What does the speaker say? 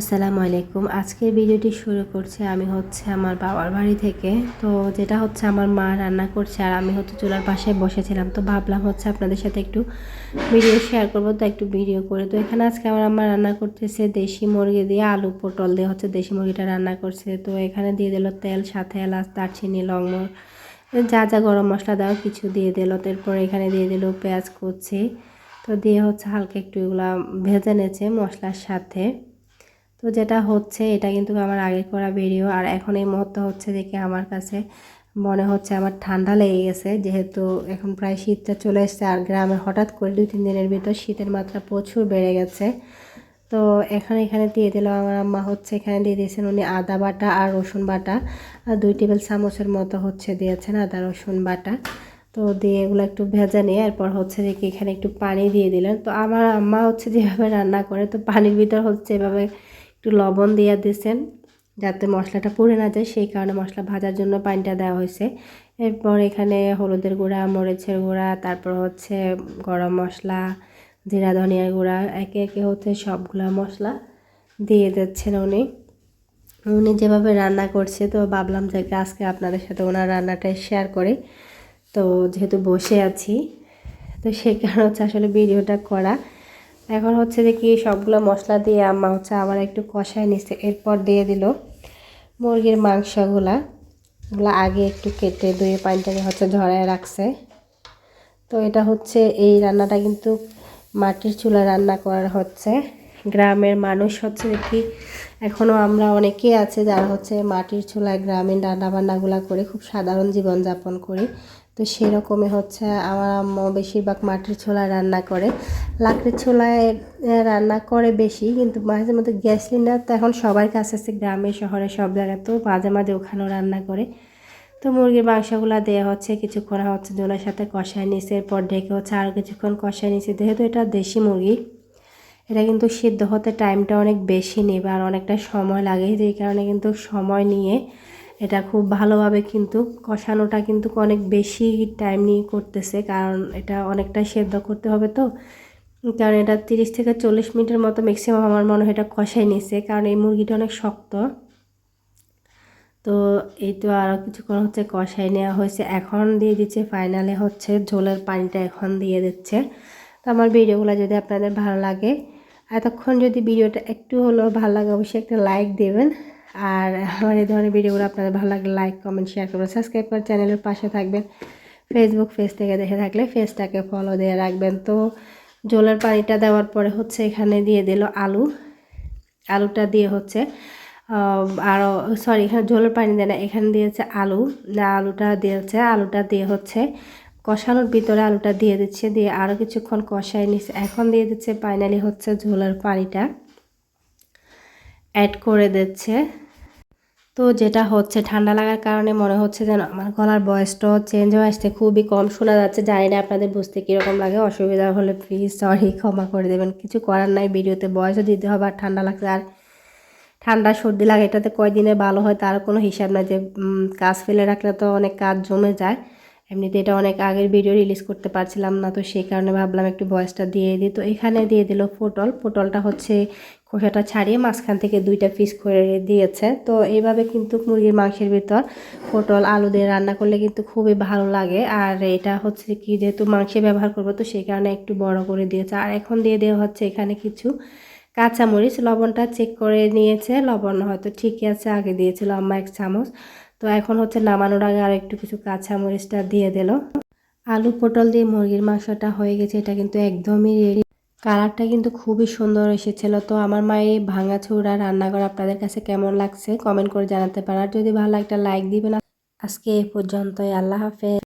আসসালামু আলাইকুম। আজকের ভিডিওটি শুরু করছে আমি হচ্ছে আমার বাবার বাড়ি থেকে। তো যেটা হচ্ছে আমার মা রান্না করছে আর আমি হচ্ছে চুলার পাশে বসেছিলাম। তো ভাবলাম হচ্ছে আপনাদের সাথে একটু ভিডিও শেয়ার করব। তো একটু ভিডিও করে তো এখানে আজকে আমার আম্মা রান্না করতেছে দেশি মুরগি দিয়ে আলু পটল দিয়ে হচ্ছে দেশি মুরগিটা রান্না করছে। তো এখানে দিয়ে দিল তেল, সাথে এলাচ, দারচিনি লবণ যা যা গরম মশলা দেওয়া কিছু দিয়ে দিল। তারপর এখানে দিয়ে দিল পেঁয়াজ কুচি। তো দিয়ে হচ্ছে হালকা একটু এগুলা ভেজে নেছে মশলার সাথে। তো যেটা হচ্ছে, এটা কিন্তু আমার আগে করা ভিডিও। আর এখন এই মুহূর্তে হচ্ছে দেখে আমার কাছে মনে হচ্ছে আমার ঠান্ডা লেগে গেছে, যেহেতু এখন প্রায় শীতটা চলে এসছে। আর গ্রামে হঠাৎ করে দুই তিন দিনের ভিতর শীতের মাত্রা প্রচুর বেড়ে গেছে। তো এখন, এখানে দিয়ে দিলাম আমার আম্মা হচ্ছে, এখানে দিয়ে দিয়েছেন উনি আদা বাটা আর রসুন বাটা। আর দুই টেবিল চামচের মতো হচ্ছে দিয়েছেন আদা, রসুন বাটা। তো দিয়ে এগুলো একটু ভেজে নিয়ে এরপর হচ্ছে দেখি এখানে একটু পানি দিয়ে দিলেন। তো আমার আম্মা হচ্ছে যেভাবে রান্না করে, তো পানির ভিতর হচ্ছে এভাবে একটু লবণ দিয়ে দিয়েছেন যাতে মশলাটা পুড়ে না যায়, সেই কারণে মশলা ভাজার জন্য পানিটা দেওয়া হয়েছে। এরপর এখানে হলুদের গুঁড়া, মরিচের গুঁড়া, তারপর হচ্ছে গরম মশলা, জিরা ধনিয়ার গুঁড়া, একে একে হচ্ছে সবগুলা মশলা দিয়ে দিচ্ছেন উনি। উনি যেভাবে রান্না করছে, তো ভাবলাম যে আজকে আপনাদের সাথে ওনার রান্নাটা শেয়ার করি। তো যেহেতু বসে আছি, তো সেই কারণে হচ্ছে আসলে ভিডিওটা করা। এখন হচ্ছে যে কি সবগুলো মশলা দিয়ে আম্মা হচ্ছে আবার একটু কষায় নিচ্ছে এরপর দিয়ে দিল মুরগির মাংসগুলা। ওগুলো আগে একটু কেটে ধুয়ে পানিটাকে হচ্ছে ঝরায় রাখছে। তো এটা হচ্ছে এই রান্নাটা কিন্তু মাটির চুলা রান্না করা হচ্ছে। গ্রামের মানুষ হচ্ছে কি এখনও আমরা অনেকেই আছে যারা হচ্ছে মাটির চুলায় গ্রামীণ রান্নাবান্নাগুলো করে খুব সাধারণ জীবনযাপন করি। তো সেরকমই হচ্ছে আমার আম্মু বেশিরভাগ মাটির ছোলায় রান্না করে। লাকড়ির ছোলায় রান্না করে বেশি, কিন্তু মাঝে মধ্যে গ্যাস সিলিন্ডার তো এখন সবার কাছে আছে গ্রামে, শহরে সব জায়গায় তো মাঝে মাঝে ওখানেও রান্না করে। তো মুরগির মাংসগুলো দেওয়া হচ্ছে, কিছুক্ষণ হচ্ছে জলের সাথে কষায় নিছে, এরপর ডেকে হচ্ছে আরও কিছুক্ষণ কষায় নিছে। যেহেতু এটা দেশি মুরগি, এটা কিন্তু সিদ্ধ হতে টাইমটা অনেক বেশি নেবে আর অনেকটা সময় লাগে, যেই কারণে কিন্তু সময় নিয়ে এটা খুব ভালোভাবে কিন্তু কষানোটা কিন্তু অনেক বেশি টাইম নিয়ে করতেছে, কারণ এটা অনেকটা সেদ্ধ করতে হবে তো। কারণ এটা তিরিশ থেকে চল্লিশ মিনিটের মতো ম্যাক্সিমাম আমার মনে হয় এটা কষাই নিছে, কারণ এই মুরগিটা অনেক শক্ত। তো এই তো আরও কিছুক্ষণ হচ্ছে কষাই নেওয়া হয়েছে, এখন দিয়ে দিচ্ছে ফাইনালে হচ্ছে ঝোলের পানিটা এখন দিয়ে দিচ্ছে। তো আমার ভিডিওগুলো যদি আপনাদের ভালো লাগে, এতক্ষণ যদি ভিডিওটা একটু হলেও ভালো লাগে, অবশ্যই একটা লাইক দেবেন। আর আমার এই ধরনের ভিডিওগুলো আপনাদের ভালো লাগলে লাইক কমেন্ট শেয়ার করবেন। সাবস্ক্রাইব করে চ্যানেলের পাশে থাকবেন। ফেসবুক পেজ থেকে দেখে থাকলে ফেসটাকে ফলো দিয়ে রাখবেন। তো জলের পানিটা দেওয়ার পরে হচ্ছে এখানে দিয়ে দিল আলু। আলুটা দিয়ে হচ্ছে আরও সরি এখানে জলের পানি দেয় না, এখানে দিয়েছে আলু। না, আলুটা দিয়েছে, আলুটা দিয়ে হচ্ছে কষানোর ভিতরে আলুটা দিয়ে দিচ্ছে, দিয়ে আরও কিছুক্ষণ কষায় নিচ্ছে এখন দিয়ে দিচ্ছে ফাইনালি হচ্ছে ঝোলের পানিটা। অ্যাড করে দিচ্ছে। তো যেটা হচ্ছে ঠান্ডা লাগার কারণে মনে হচ্ছে যেন আমার গলার বয়সটাও চেঞ্জ হয়ে আসছে, খুবই কম শোনা যাচ্ছে। জানি না আপনাদের বুঝতে কীরকম লাগে, অসুবিধা হলে প্লিজ সরি ক্ষমা করে দেবেন। কিছু করার নাই, ভিডিওতে বয়সও দিতে হবে, আর ঠান্ডা লাগছে আর ঠান্ডা সর্দি লাগে, এটাতে কয়দিনে ভালো হয় তার কোনো হিসাব নাই যে কাজ ফেলে রাখলে তো অনেক কাজ জমে যায়। এমনিতে এটা অনেক আগের ভিডিও রিলিজ করতে পারছিলাম না, তো সেই কারণে ভাবলাম একটু বয়সটা দিয়ে দিই। তো এখানে দিয়ে দিল পটল। পটলটা হচ্ছে খোসাটা ছাড়িয়ে মাঝখান থেকে দুইটা পিস করে দিয়েছে। তো এইভাবে কিন্তু মুরগির মাংসের ভিতর পটল, আলু দিয়ে রান্না করলে কিন্তু খুবই ভালো লাগে। আর এটা হচ্ছে কি যেহেতু মাংসে ব্যবহার করব, তো সেই কারণে একটু বড় করে দিয়েছে। আর এখন দিয়ে দেওয়া হচ্ছে এখানে কিছু কাঁচামরিচ। লবণটা চেক করে নিয়েছে। লবণ হয়তো ঠিকই আছে, আগে দিয়েছিল আম্মা এক চামচ। তো এখন হচ্ছে নামানোর আগে আর একটু কিছু কাঁচা মরিচটা দিয়ে দিল। আলু পটল দিয়ে মুরগির মাংসটা হয়ে গেছে, এটা কিন্তু একদমই রেডি কালারটা কিন্তু খুবই সুন্দর এসেছিল। তো আমার মায়ের ভাঙা চূড়া রান্নাঘর আপনাদের কাছে কেমন লাগছে কমেন্ট করে জানাতে পারার যদি ভালো একটা লাইক দিবেন। আজকে এ পর্যন্তই, আল্লাহ হাফেজ।